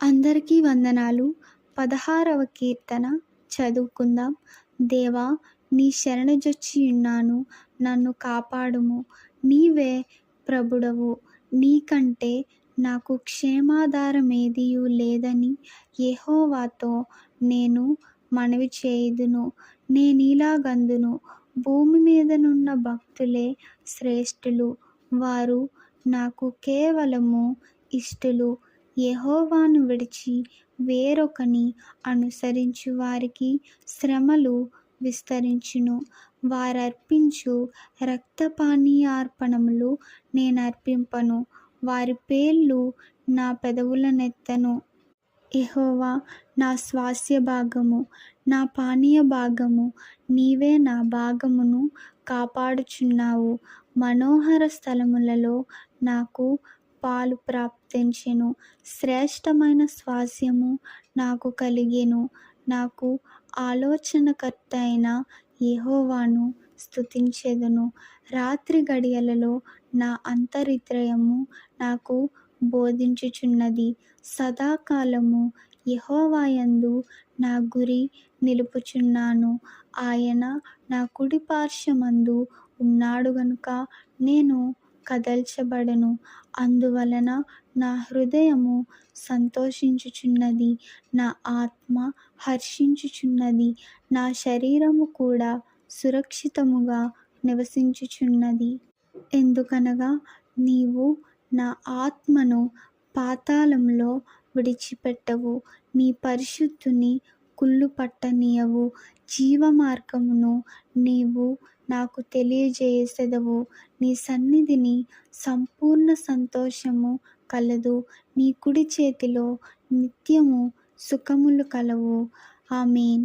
అందరికీ వందనాలు. పదహారవ కీర్తన చదువుకుందాం. దేవా నీ శరణజొచ్చి ఉన్నాను నన్ను కాపాడుము. నీవే ప్రభుడవు. నీకంటే నాకు క్షేమాధారమేదియు లేదని యహోవాతో నేను మనవి చేయుదును. నేనిలాగందును. భూమి మీదనున్న భక్తులే శ్రేష్ఠులు. వారు నాకు కేవలము ఇష్టులు. యహోవాను విడిచి వేరొకని అనుసరించు వారికి శ్రమలు విస్తరించును. వారర్పించు రక్తపానీయార్పణములు నేనర్పింపను. వారి పేర్లు నా పెదవులనెత్తను ఎహోవా నా స్వాస్థ్య భాగము నా పానీయ భాగము నీవే నా భాగమును కాపాడుచున్నావు. మనోహర స్థలములలో నాకు పాలు ప్రాప్తించెను. శ్రేష్టమైన స్వాస్యము నాకు కలిగెను. నాకు ఆలోచనకర్త అయిన యెహోవాను స్థుతించెదను రాత్రి గడియలలో నా అంతరిత్రయము నాకు బోధించుచున్నది. సదాకాలము యహోవాయందు నా గురి నిలుపుచున్నాను. ఆయన నా కుడి పార్శ్వమందు ఉన్నాడు గనుక నేను కదల్చబడను. అందువలన నా హృదయము సంతోషించుచున్నది నా ఆత్మ హర్షించుచున్నది నా శరీరము కూడా సురక్షితముగా నివసించుచున్నది. ఎందుకనగా నీవు నా ఆత్మను పాతాళంలో విడిచిపెట్టవు. నీ పరిశుద్ధుని కుళ్ళు పట్టనీయవు జీవ మార్గమును నీవు నాకు తెలియజేసెదవు నీ సన్నిధిని సంపూర్ణ సంతోషము కలదు. నీ కుడి చేతిలో నిత్యము సుఖములు కలవు. ఆమెన్.